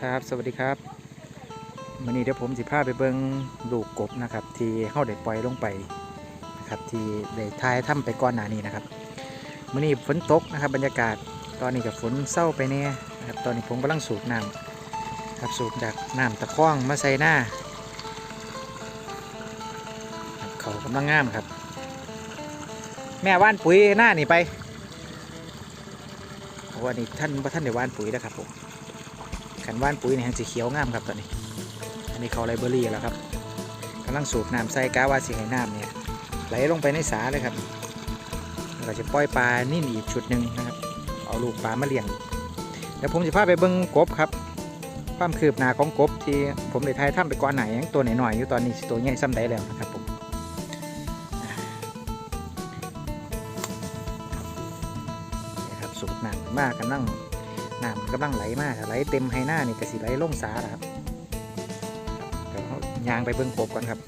ครับ สวัสดีครับวันนี้เดี๋ยวผมสิพาไปเบิ่งลูกกบนะครับ ที่เฮาได้ปล่อยลงไปนะครับที่ได้ทายถ้ำไปก่อนหน้านี้นะครับมื้อนี้ฝนตกนะครับ บรรยากาศตอนนี้กับฝนเศร้าไปแน่นะครับตอนนี้ผมกำลังสูบน้ำครับสูบจากน้ำตะคองมาใส่หน้าเขากำลังงามครับ แม่ว่านปุ๋ยหน้านี่ไปว่านี่ท่านท่านได้ว่านปุ๋ยนะครับผม ขันว่านปุ๋ยเนี่ยสีเขียวงามครับตอนนี้ อันนี้เขาไลเบอรี่แล้วครับกำลังสูบน้ำใส่กาวาสีให้น้ำเนี่ยไหลลงไปในสาเลยครับแล้วก็จะปล่อยปลานิ่นอีกชุดหนึ่งนะครับ เอาลูกปลามาเลี้ยงเดี๋ยวผมจะพาไปเบิ้งกบครับความคืบหน้าของกบที่ผมได้ทายถ้ำไปก่อนไหนยังตัวหน่อยๆอยู่ตอนนี้ตัวใหญ่ซ้ำได้แล้วนะครับผมนะครับสูบน้ำมากกันนั่ง น้ำกำลังไหลมากไหลเต็มให้หน้านี่ก็สิไหลล่งสาล้วครับเดี๋ยวเรายางไปเบิ้งกบก่อนครับ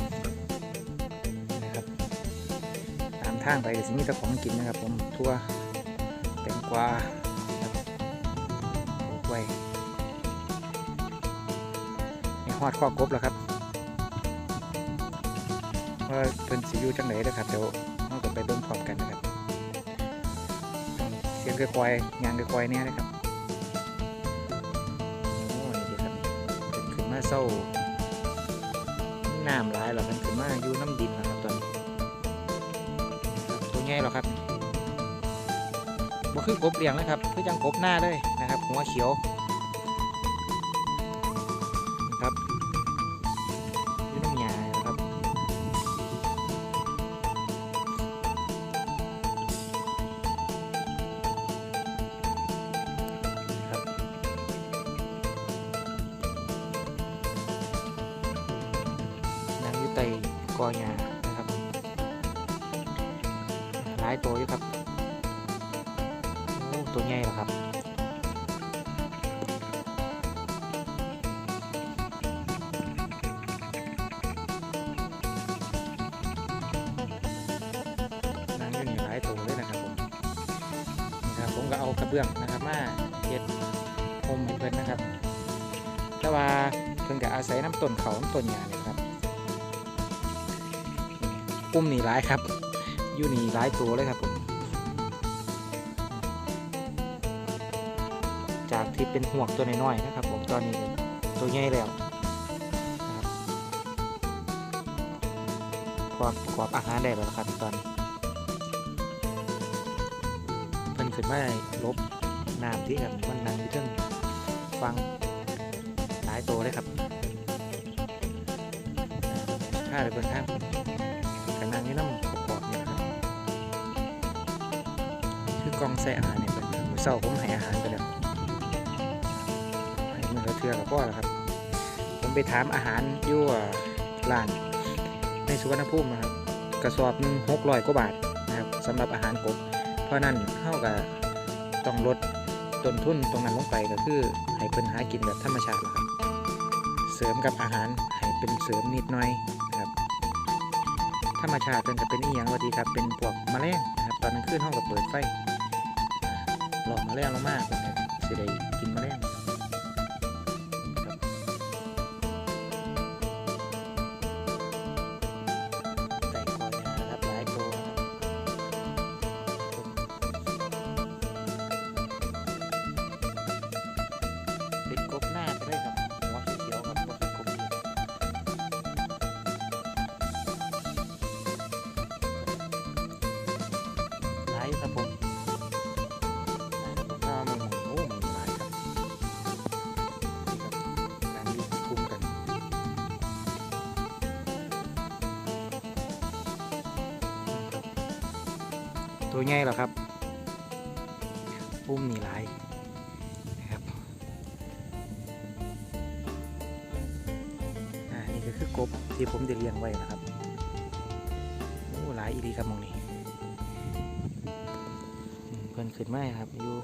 นะครับ ตามทางไปก็สิมีแต่ของกินนะครับ ผมทั่วแตงกวาไว้นี่ฮอดข้อกบแล้วครับว่าเพิ่นสิอยู่จังไหนนะครับเดี๋ยวเราก็ไปเบิ้งพร้อมกันนะครับเสียงค่อยๆยางค่อยๆเนี่ยนะครับ เป็นขึ้นาเศร้าน้ำร้ายหรอมันขึ้นมาอยู่น้ำดินนะครับตอนนี้ตัวใหญ่หรอครับบ่คือกบเลี้ยงนะครับคือจังกบหน้าเลยนะครับหัวเขียวนะครับ กอหยานะครับหลายตัวอยู่ครับโอ้ตัวใหญ่แล้วครับนางอยู่นี่หลายตัวเลยนะครับผมนี่ครับผมก็เอากระเบื้องนะครับมาเฮ็ดพรมให้เพิ่อนนะครับ แต่ว่าเพิ่นก็อาศัยน้ำต้นเขาน้ำต้นหญ้าเนี่ยครับ ปุ่มนี่ร้ายครับอยู่นี่ร้ายตัวเลยครับผมจากที่เป็นห่วงตัวน้อยๆนะครับ ผมตอนนี้ตัวใหญ่แล้วครับพอประกอบอาหารได้แล้วครับตอนเพิ่นขึ้นมาได้ลบน้ำที่แบบมันนั่งอยู่เทึงฟังหลายตัวเลยครับถ้าเลยเบิ่งข้าง ใส่อาหารเนี่ยเป็นมือเศร้าผมให้อาหารไปแล้วให้มือละเทือกับพ่อแล้วครับ ผมไปถามอาหารยู่อ่าร้านในสุวรรณภูมินะครับกระสอบหนึ่งหกร้อยกว่าบาทนะครับสำหรับอาหารกบ เพราะนั้นเท่ากับต้องลดต้นทุนตรงนั้นลงไปก็คือให้เพิ่นหากินแบบธรรมชาติครับ เสริมกับอาหารให้เป็นเสริมนิดหน่อยนะครับ ธรรมชาติเป็นก็เป็นอีหยังว่าดีครับเป็นพวกแมลงนะครับตอนกลางคืนห้องก็เปิดไฟ ลอกแมลงลงมากเลยสิได้ ตัวใหญ่เหรอครับปุ้มนี่หลายนะครับอ่านี่ก็คือกบที่ผมได้เลี้ยงไว้นะครับโอ้หลายอีดีครับมองนี้เพิ่นขึ้นมาครับอยู่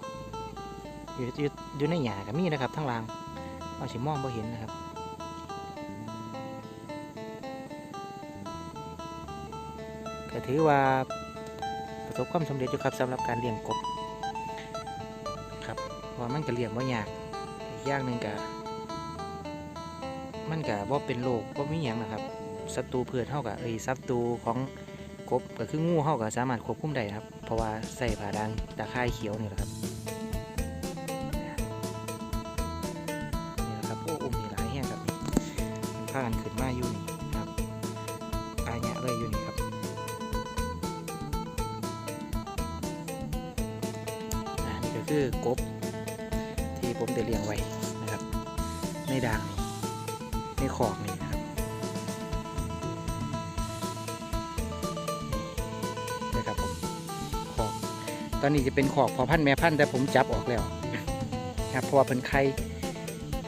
อยู่อยู่อยู่ในหญ้าก็มีนะครับทั้งล่างเอาสิมองบ่เห็นนะครับก็ถือว่า สบความสำเร็จอยู่ครับสำหรับการเลี้ยงกบครับเพราะว่ามันก็เลี้ยงบ่ยากอย่างหนึ่งกะมันกะว่าเป็นโรคว่ามีหยังนะครับศัตรูพืชเท่ากับไอ้ศัตรูของกบก็คืองูเท่ากับสามารถควบคุมได้ครับ เพราะว่าใส่ผ่าดังตะไคร่ายเขียวนี่แหละครับนี่แหละครับโอ้อุ้มนี่หลายแห้งครับนี่พากันขึ้นมาอยู่นี่ คือกบ ที่ผมได้เลี้ยงไว้นะครับ ในด่างนี่ในขอกนี่นะครับนี่นะครับผมขอกตอนนี้จะเป็นขอกพอพันธ์แม่พันธ์แต่ผมจับออกแล้วนะครับเพราะว่าเพิ่นไข่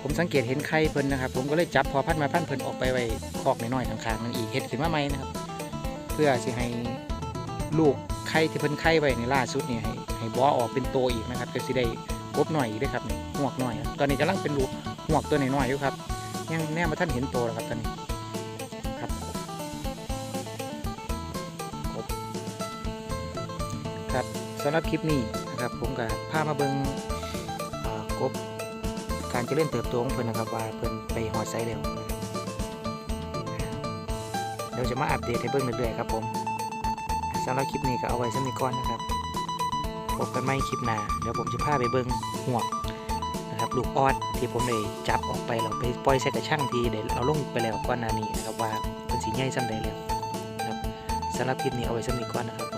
ผมสังเกตเห็นไข่เพิ่นนะครับ ผมก็เลยจับพอพันธ์แม่พันธ์เพิ่นออกไปไว้ขอกน้อยๆข้างๆนั่นอีกเห็ดขึ้นมาใหม่นะครับ เพื่อสิให้ลูก ไข่ที่เพิ่นไข่ไว้ในล่าสุดนี่ให้ให้บ่อออกเป็นโตอีกนะครับก็สิได้กบหน่อยอีกด้วยครับนี่หวกหน่อย ตอนนี้กำลังเป็นลูกหวกตัวหน้อยๆอยู่ครับ ยังแน่มาท่านเห็นโตแล้วครับตอนนี้ครับครับสำหรับคลิปนี้นะครับผมก็พามาเบิงกบการเจริญเติบโตของเพิ่นนะครับว่าเพิ่นไปหอดไซแล้วนะครับเดี๋ยวจะมาอัปเดตให้เบิ่งเรื่อยๆครับผม สำหรับคลิปนี้ก็เอาไว้สำนี้ก่อนนะครับพบกันใหม่คลิปหน้าเดี๋ยวผมจะพาไปเบิ้งหวงนะครับลูกออดที่ผมเลยจับออกไปเราไปปล่อยใส่กระช่างทีเดี๋ยวเอาลงไปแล้วก่อนหน้านี้นะครับว่าเป็นสีใหญ่ซ้ำใดแล้วนะครับสำหรับคลิปนี้เอาไว้สำหรับนี้ก่อนนะครับผม